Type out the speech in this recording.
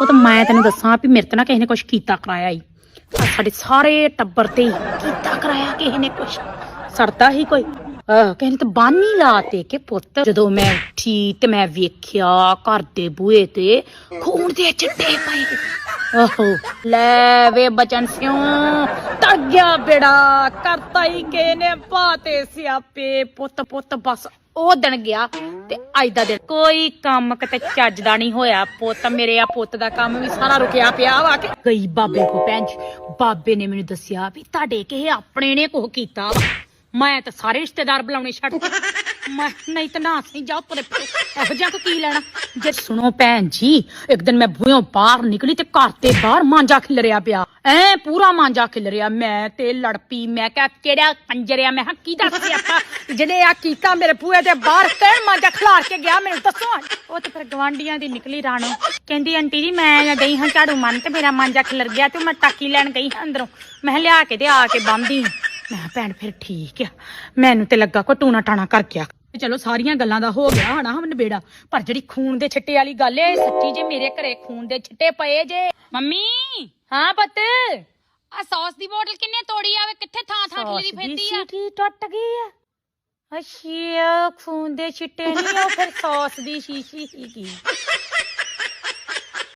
ਉਹ ਤਾਂ ਮੈਂ ਤੈਨੂੰ ਦੱਸਾਂ ਵੀ ਮੇਰੇ ਤੇ ਨਾ ਕਿਸੇ ਨੇ ਕੁਝ ਕੀਤਾ ਕਰਾਇਆ ਈ। ਆਹ ਸਾਡੇ ਸਾਰੇ ਟੱਬਰ ਤੇ ਹੀ ਕੀਤਾ ਕਰਾਇਆ ਕਿਸੇ ਨੇ ਕੁਝ ਸਰਦਾ ਹੀ ਕੋਈ। ਆਹ ਕਿਸੇ ਨੇ ਤਾਂ ਬਾਨੀ ਲਾਤੇ ਕਿ ਪੁੱਤ। ਜਦੋਂ ਮੈਂ ਉੱਠੀ ਤੇ ਮੈਂ ਵੇਖਿਆ ਘਰ ਦੇ ਬੂਹੇ ਤੇ ਖੂਨ ਦੇ ਚਿੱਟੇ ਪਏ। ਆਹੋ, ਲੈ ਵੇ ਬਚਨ ਸਿਉ ਤੜ ਗਿਆ ਬੇੜਾ। ਕਰਤਾ ਹੀ ਕਿਸੇ ਨੇ ਪਾਤੇ ਸਿਆਪੇ। ਪੁੱਤ ਪੁੱਤ, ਬਸ ਉਹ ਦਿਨ ਗਿਆ। ਤੇ ਅੱਜ ਦਾ ਦਿਨ ਕੋਈ ਕੰਮ ਕਿਤੇ ਚੱਜ ਦਾ ਨਹੀਂ ਹੋਇਆ। ਪੁੱਤ ਮੇਰੇ ਆ ਪੁੱਤ ਦਾ ਕੰਮ ਵੀ ਸਾਰਾ ਰੁਕਿਆ ਪਿਆ ਵਾ ਕੇ ਗਈ ਬਾਬੇ ਕੋ ਭੈਣ ਜੀ ਬਾਬੇ ਨੇ ਮੈਨੂੰ ਦੱਸਿਆ ਵੀ ਤੁਹਾਡੇ ਕਿਸੇ ਆਪਣੇ ਨੇ ਕੁਝ ਕੀਤਾ ਵਾ। ਮੈਂ ਤਾਂ ਸਾਰੇ ਰਿਸ਼ਤੇਦਾਰ ਬੁਲਾਉਣੇ ਛੱਡ ਦਿੱਤੇ। ਮੈਂ ਨਹੀਂ ਤਾਂ ਨਾ ਸਹੀ ਜਾਓ ਪਰੇ ਇਹੋ ਜਿਹਾ ਕੋ ਕੀ ਲੈਣਾ? ਜੇ ਸੁਣੋ ਭੈਣ ਜੀ, ਇੱਕ ਦਿਨ ਮੈਂ ਬੂਹੋਂ ਬਾਹਰ ਨਿਕਲੀ ਤੇ ਘਰ ਤੇ ਬਾਹਰ ਮਾਂਜਾ ਖਿਲਰਿਆ ਪਿਆ। ਐ ਪੂਰਾ ਮਾਂਜਾ ਖਿਲਰਿਆ। ਮੈਂ ਤੇ ਲੜਪੀ ਮੈਂ ਕਿਹਾ, ਕਿਹੜਾ ਕੰਜਰਿਆ? ਮੈਂ ਕਿਹਾ, ਕੀ ਦੱਸ ਆਪਾਂ? ਜਿਹਨੇ ਆ ਕੀਤਾ ਮੇਰੇ ਬੂਹੇ ਦੇ ਬਾਹਰ ਕਿਹੜਾ ਮਾਂਜਾ ਖਿਲਾਰ ਕੇ ਗਿਆ ਮੈਨੂੰ ਦੱਸੋ ਉਹ ਤੇ ਫਿਰ ਗਵਾਂਡੀਆਂ ਦੀ ਨਿਕਲੀ ਰਾਣੋ। ਕਹਿੰਦੀ, ਆਂਟੀ ਜੀ, ਮੈਂ ਗਈ ਹਾਂ ਝਾੜੂ ਮੰਨ ਤੇ ਮੇਰਾ ਮਾਂਜਾ ਖਿਲਰ ਗਿਆ ਤੇ ਮੈਂ ਟਾਕੀ ਲੈਣ ਗਈ ਹਾਂ ਅੰਦਰੋਂ। ਮੈਂ ਕਿਹਾ, ਲਿਆ ਕੇ ਤੇ ਆ ਕੇ ਬੰਦੀ ਮੈਂ ਕਿਹਾ, ਭੈਣ, ਫਿਰ ਠੀਕ ਆ। ਮੈਨੂੰ ਤੇ ਲੱਗਾ ਕੋ ਟੂਣਾ ਟਾਣਾ ਕਰ ਗਿਆ ਤੇ ਚਲੋ ਸਾਰੀਆਂ ਗੱਲਾਂ ਦਾ ਹੋ ਗਿਆ ਹਨਾ ਹਮ ਨਬੇੜਾ। ਪਰ ਜਿਹੜੀ ਖੂਨ ਦੇ ਛਿੱਟੇ ਵਾਲੀ ਗੱਲ ਏ ਸੱਚੀ ਜੇ ਮੇਰੇ ਘਰੇ ਖੂਨ ਦੇ ਛਿੱਟੇ ਪਏ ਜੇ। ਮੰਮੀ! ਹਾਂ ਪੁੱਤ? ਆ ਸੌਸ ਦੀ ਬੋਤਲ ਕਿੰਨੇ ਤੋੜੀ ਆਵੇ ਕਿੱਥੇ ਥਾਂ ਥਾਂ ਖਿਲਰੀ ਫਿਰਦੀ ਆ? ਸੀਟੀ ਟੁੱਟ ਗਈ ਆ। ਅੱਛਾ ਖੂਨ ਦੇ ਛਿੱਟੇ ਨਹੀਂ ਉਹ ਫਿਰ ਸੌਸ ਦੀ ਸ਼ੀਸ਼ੀ ਸੀਗੀ।